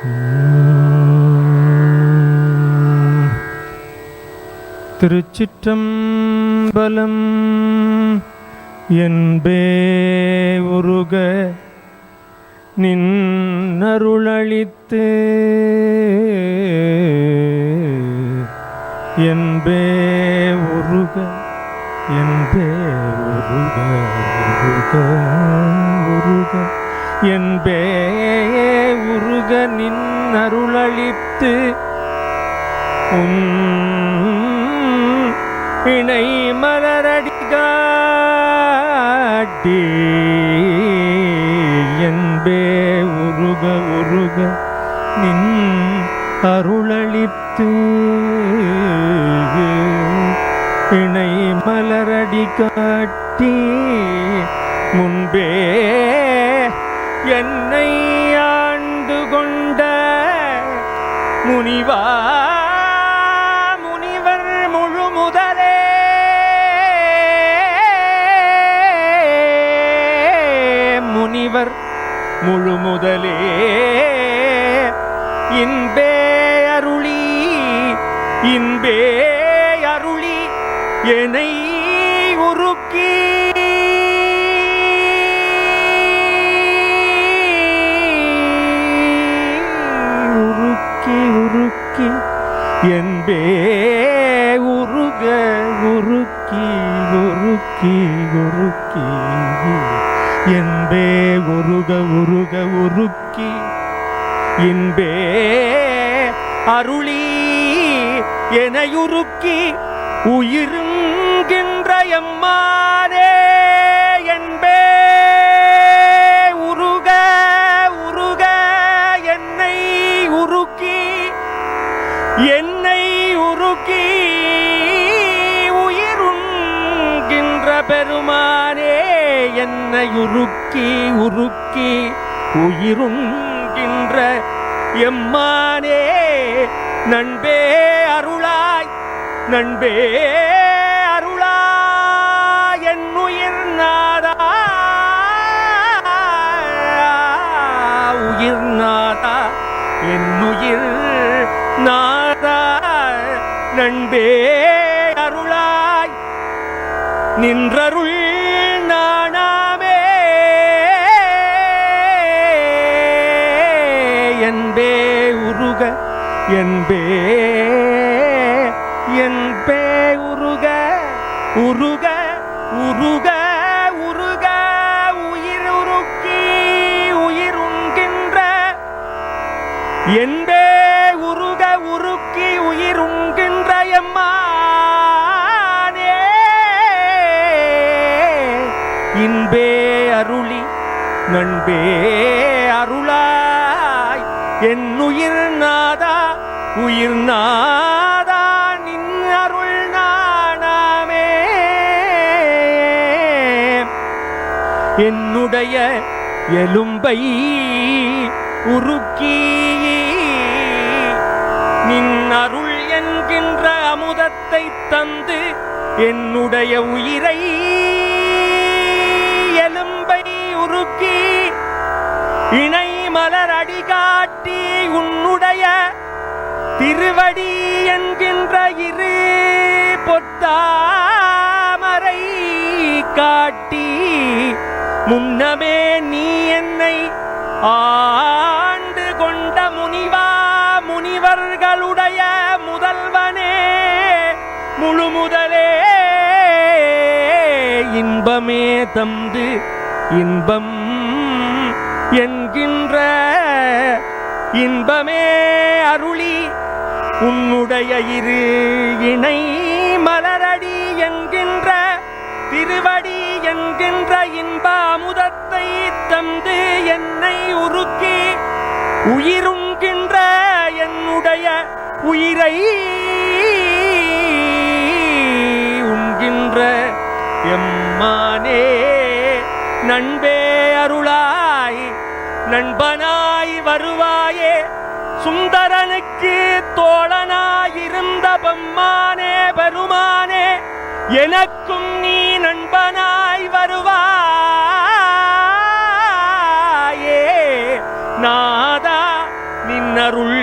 திருச்சிற்றம்பலம் என்பே உருக நின்னருளளித்து. என்பே உருக என்பே உருக உருக உருக. என்பே உருக நின்னருளளித்து உன் இணை மலரடி காட்டி என்பே உருக உருக நின் அருளளித்து இணை மலரடி காட்டி முன்பே என்னை ஆண்டு கொண்ட முனிவா முனிவர் முழு முதலே. முனிவர் முழு முதலே. இன்பே அருளி இன்பே அருளி என்னை உருக்கி என்பே உருக உருக்கி உருக்கி உருக்கி. என்பே உருக உருக உருக்கி. இன்பே அருளி எனையுருக்கி உயிருங்கின்ற எம்மானே. என்பே உருக உருக என்னை உருக்கி. என் பெருமானே என்னை உருக்கி உருக்கி உயிருங்கின்ற எம்மானே நண்பே அருளாய் நண்பே அருளாய் என்னுயிர் நாதா உயிர் நாதா என்னுயிர் நாதா நண்பே நின்றருள் நாணாமே என்பே உருக என்பே என்பே உருக உருக உருக உருக உயிர் உருக்கி உயிர் உண்கின்ற. என்பே உருக உருக்கி உயிர் உண்கின்ற எம்மா. அன்பே அருளி நண்பே அருளாய். என் உயிர் நாதா உயிர் நாதா நின் அருள் நாணாமே என்னுடைய எலும்பை உருக்கி நின் அருள் என்கின்ற அமுதத்தை தந்து என்னுடைய உயிரை இணை மலர் அடிகாட்டி உன்னுடைய திருவடி என்கின்ற இரு பொத்தாமரை காட்டி முன்னமே நீ என்னை ஆண்டு கொண்ட முனிவா முனிவர்களுடைய முதல்வனே முழு முதலே இன்பமே தந்து இன்பம் என்கின்ற இன்பமே அருளி உன்னுடைய இரு இணை மலரடி என்கின்ற திருவடி என்கின்ற இன்ப அமுதத்தை தந்து என்னை உருக்கி உயிருங்கின்ற என்னுடைய உயிரை உண்கின்ற எம்மானே நண்பே அருளா நண்பனாய் வருவாயே சுந்தரனுக்கு தோழனாயிருந்த பம்மானே பெருமானே எனக்கும் நீ நண்பனாய் வருவாயே. நாதா நின்னருள்